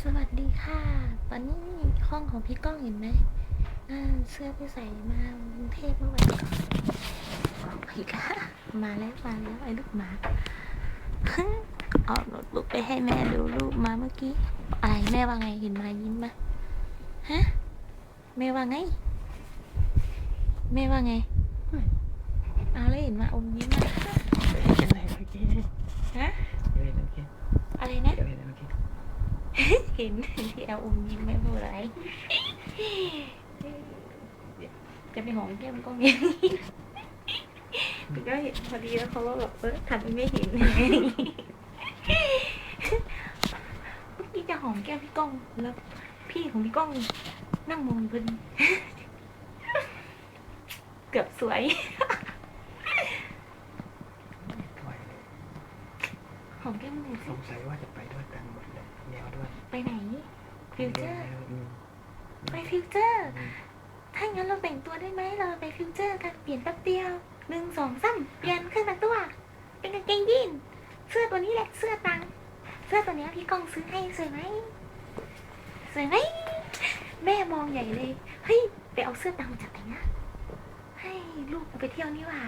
สวัสดีค่ะตอนนี้ห้องของพี่ก้องเห็นไหมอ่าเสื้อที่ใส่มากรุงเทพเมื่อวันก่อนอีกแล้วมาแล้วมาแล้วไอ้ลูกหมาเอาโน้ตบุ๊กไปให้แม่ดูรูปมาเมื่อกี้อะไรแม่ว่าไงเห็นมายิ้มมาฮะแม่ว่าไงแม่ว่าไงเอาแล้วเห็นมาอมยิ้มมา เห็นอะไรเมื่อกี้ ฮะ เห็นเมื่อกี้ อะไรนะ เดี๋ยวเห็นเมื่อกี้ เห็นที่เอาอมยิ้มไม่พูดอะไรจะไปหอมแก้มก็มีแต่ก็เห็นพอดีแล้วเขาก็แบบเออทำไม่เห็นเมื่อกี้จะหอมแก้มพี่ก้องแล้วพี่ของพี่ก้องนั่งมองเพลินเกือบสวยปล่อยเลยหอมแก้มหน่อยสสิงสัยว่าจะไปด้วยกันหมดเลยแนวด้วยไปไหน ฟิวเจอร์อืมไปฟิวเจอร์อืมถ้างั้นเราแต่งตัวได้ไหม เราไปฟิวเจอร์กันเปลี่ยนแป๊บเดียวหนึ่งสองสามเปลี่ยนเครื่องแต่งตัว เป็นกางเกงยีนเสื้อตัวนี้แหละ เสื้อตัง เสื้อตัวเนี้ยพี่ก้องซื้อให้สวยไหมสวยไหม แม่มองใหญ่เลย เฮ้ย ไปเอาเสื้อตังมาจากไหนนะ ให้ลูกกูไปเที่ยวนี่หว่า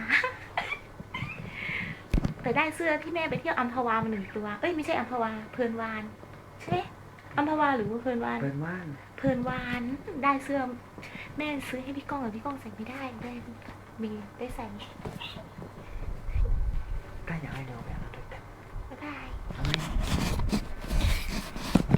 แต่ได้เสื้อที่แม่ไปเที่ยวอัมพวามาหนึ่งตัว เอ้ยไม่ใช่อัมพวาเพลินวานใช่ไหม อัมพวาหรือว่าเพลินวาน เปิดว่านเพลินวานได้เสื้อ แม่ซื้อให้พี่ก้องแต่พี่ก้องใส่ไม่ได้ได้มีได้ใส่ถ้าอยากให้เราแบบเราด้วย